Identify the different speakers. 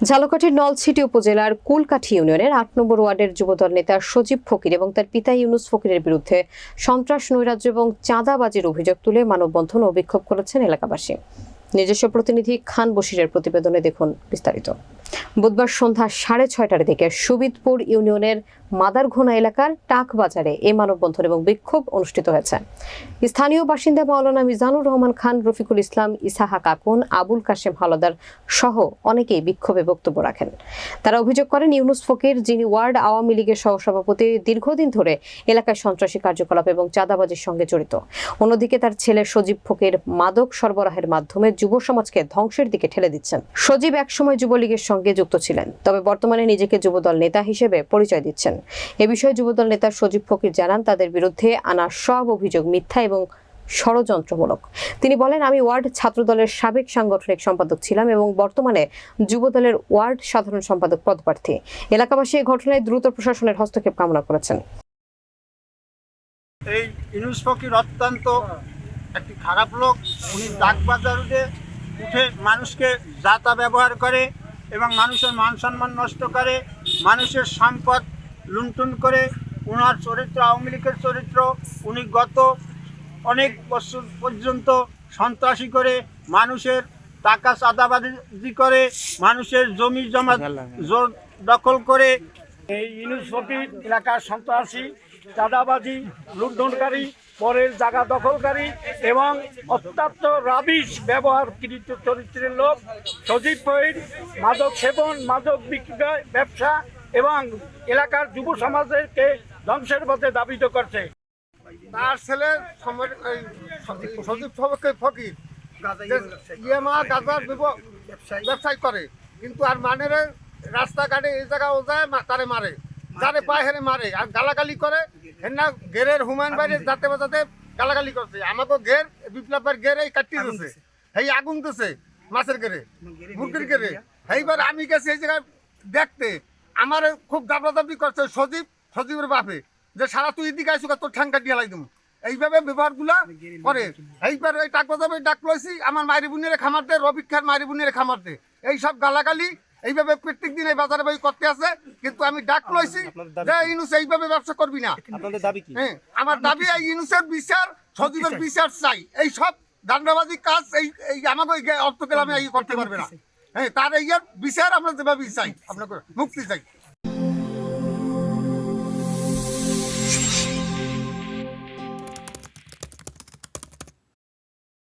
Speaker 1: ঝালকাঠির নলছিটি উপজেলার কুলকাঠি ইউনিয়নের আট নম্বর ওয়ার্ডের যুবদল নেতা সজীব ফকির এবং তার পিতা ইউনুস ফকিরের বিরুদ্ধে সন্ত্রাস, নৈরাজ্য এবং চাঁদাবাজির অভিযোগ তুলে মানববন্ধন ও বিক্ষোভ করেছেন এলাকাবাসী। নিজস্ব প্রতিনিধি খান বশিরের প্রতিবেদনে দেখুন বিস্তারিত। বুধবার সন্ধ্যা সাড়ে ছয়টার দিকে সুবিদপুর ইউনিয়নের মাদারঘোনা এলাকার টাক বাজারে এই মানববন্ধন এবং বিক্ষোভ অনুষ্ঠিত হয়েছে। স্থানীয় বাসিন্দা মাওলানা মিজানুর রহমান খান, রফিকুল ইসলাম, ইসাহা কাকুন, আবুল কাশেম হালদার সহ অনেকেই বিক্ষোভে বক্তব্য রাখেন। তারা অভিযোগ করেন, ইউনুস ফকির, যিনি ওয়ার্ড আওয়ামী লীগের সহসভাপতি, দীর্ঘদিন ধরে এলাকায় সন্ত্রাসী কার্যকলাপ এবং চাঁদাবাজির সঙ্গে জড়িত। অন্যদিকে তার ছেলে সজীব ফকির মাদক সরবরাহের মাধ্যমে যুব সমাজকে ধ্বংসের দিকে ঠেলে দিচ্ছেন। সজীব একসময় যুবলীগের সঙ্গে যুক্ত ছিলেন, তবে বর্তমানে নিজেকে যুবদল নেতা হিসেবে পরিচয় দিচ্ছেন। এ বিষয়ে যুবদল নেতা সজীব ফকির জানান, তাদের বিরুদ্ধে আনা সব অভিযোগ মিথ্যা এবং ষড়যন্ত্রমূলক। তিনি বলেন, আমি ওয়ার্ড ছাত্রদলের সাবেক সাংগঠনিক সম্পাদক ছিলাম এবং বর্তমানে যুবদলের ওয়ার্ড সাধারণ সম্পাদক পদপ্রার্থী। এলাকাবাসী এই ঘটনায় দ্রুত প্রশাসনের হস্তক্ষেপ কামনা করেছেন।
Speaker 2: এই ইনুস ফকির অত্যন্ত একটি খারাপ লোক। উনি ডাকবাজারে উঠে মানুষকে যাতা ব্যবহার করে এবং মানুষের মান সম্মান নষ্ট করে, মানুষের সম্পদ লুণ্ঠন করে ওনার চরিত্র, আওয়ামী লীগের চরিত্র, উনি গত অনেক বছর পর্যন্ত সন্ত্রাসী করে, মানুষের টাকা চাঁদাবাজি করে, মানুষের জমি জমা জোর দখল করে।
Speaker 3: এই ফকির এলাকার সন্ত্রাসী, চাঁদাবাজি, লুণ্ঠনকারী, পরের জায়গা দখলকারী এবং অত্যন্ত রাবিশ ব্যবহারকৃত চরিত্রের লোক, সজীব মাদক সেবন, মাদক বিক্রয়, ব্যবসা এবং এলাকার যুব সমাজকে ধ্বংসের পথে দাবিত করছে।
Speaker 2: তার ছেলে সজীব ফকির। ফকির ইয়েমা গাজার ব্যবসায় করে কিন্তু আর মানে রাস্তাঘাটে এই জায়গা ও যায় তারে মারে। যারে পায় হেরে মারে আর গালাগালি করে হেনা গেরের হুমায়ুন বাইরে যাতে বাজাতে গালাগালি করছে। আমাকে গের বিপ্লবের গেরে কাটি দিছে। এই আগুন দিছে মাছের গেরে মুরগির গেরে এইবার আমি গেছি এই জায়গায় দেখতে। আমার খুব দাবি করছে সজীব সজীবের বাপে। যে সারা তুই এদিকে আইসু তোর ঠ্যাং কাটিয়ে লাই দেবো এইভাবে ব্যবহারগুলা করে। এইবার ওই টাক বাজাবে ডাক লইছি আমার মায়ের বোনের খামার দে রবিক্ষার মায়ের বোনের খামার দে। এই সব গালাগালি এইভাবে প্রত্যেক দিন এই বাজারে বই করতে আছে কিন্তু আমি ডাক লইছি যে ইনুস এইভাবে ব্যবসা করবি না।
Speaker 3: আপনাদের দাবি কি?
Speaker 2: হ্যাঁ আমার দাবি এই ইনুসের বিচার সজীবের বিচার। চাই। এই সব দান্ডাবাজি কাজ এই এই আমাকে অর্থ আমি এই করতে পারবে না। হ্যাঁ তার এই বিচার আমরা যেভাবে চাই আপনাকে মুক্তি চাই।